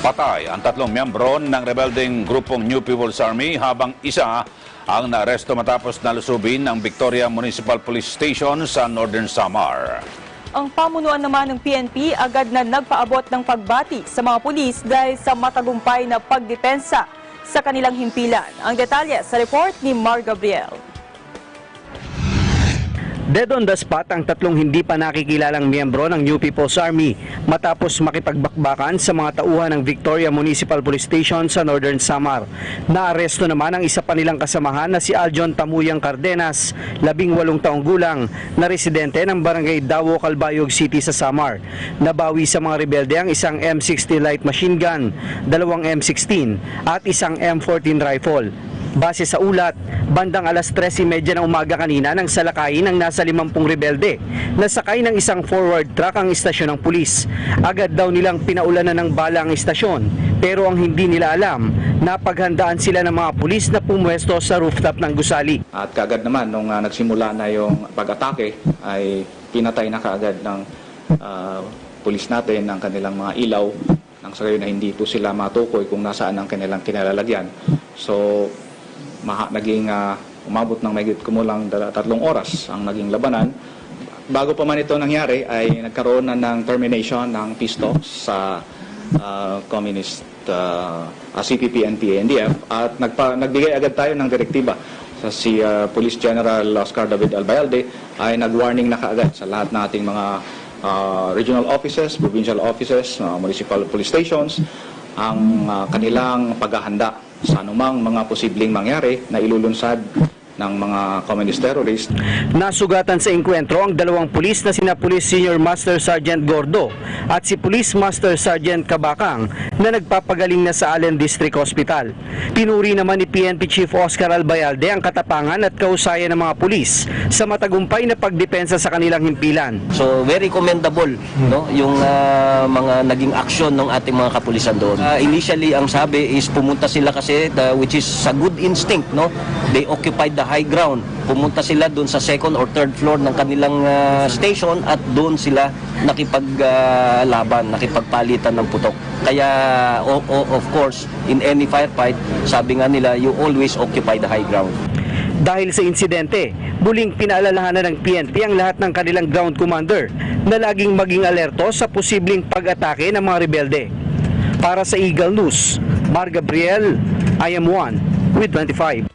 Patay ang tatlong miyembro ng rebelding grupong New People's Army habang isa ang naaresto matapos nalusubin ng Victoria Municipal Police Station sa Northern Samar. Ang pamunuan naman ng PNP agad na nagpaabot ng pagbati sa mga pulis dahil sa matagumpay na pagdepensa sa kanilang himpilan. Ang detalye sa report ni Mar Gabriel. Dead on the spot ang tatlong hindi pa nakikilalang miyembro ng New People's Army matapos makipagbakbakan sa mga tauhan ng Victoria Municipal Police Station sa Northern Samar. Naaresto naman ang isa pa nilang kasamahan na si Aljon Tamuyang Cardenas, labing walong taong gulang, na residente ng barangay Dawo, Calbayog City sa Samar. Nabawi sa mga rebelde ang isang M60 light machine gun, dalawang M16 at isang M14 rifle. Base sa ulat, bandang alas 13.30 ng umaga kanina nang salakayin ng nasa 50 rebelde na sakay ng isang forward truck ang istasyon ng pulis. Agad daw nilang pinaulanan ng bala ang istasyon pero ang hindi nila alam, napaghandaan sila ng mga pulis na pumwesto sa rooftop ng gusali. At kaagad naman, nung ah, nagsimula na yung pag-atake, ay pinatay na kaagad ng ah, pulis natin ang kanilang mga ilaw nang sa na hindi po sila matukoy kung nasaan ang kanilang kinalalagyan. So, maha, naging ah, umabot ng mahigit kumulang tatlong oras ang naging labanan. Bago pa man ito nangyari, ay nagkaroon na ng termination ng peace talks sa ah, Communist ah, ah, CPP, NPA, NDF at nagpa, nagbigay agad tayo ng direktiba sa si ah, Police General Oscar David Albayalde. Ay nag-warning na kaagad sa lahat ng ating mga ah, regional offices, provincial offices, ah, municipal police stations ang ah, kanilang paghahanda sa anumang mga posibleng mangyari na ilulunsad ng mga communist terrorists Nasugatan sa engkwentro ang dalawang pulis na sina Police Senior Master Sergeant Gordo at si Police Master Sergeant Kabakang na nagpapagaling na sa Allen District Hospital. Pinuri naman ni PNP Chief Oscar Albayalde ang katapangan at kausayan ng mga pulis sa matagumpay na pagdepensa sa kanilang himpilan. So very commendable no yung ah, mga naging aksyon ng ating mga kapulisan doon. Ah, initially ang sabi is pumunta sila kasi the- which is sa good instinct no. They occupied the high ground. Pumunta sila doon sa second or third floor ng kanilang ah, station at doon sila nakipaglaban, nakipagpalitan ng putok. Kaya o- o- of course in any firefight sabi nga nila you always occupy the high ground. Dahil sa insidente, muling pinaalalahanan ng PNP ang lahat ng kanilang ground commander na laging maging alerto sa posibleng pag-atake ng mga rebelde. Para sa Eagle News, Mar Gabriel, I am one with 25.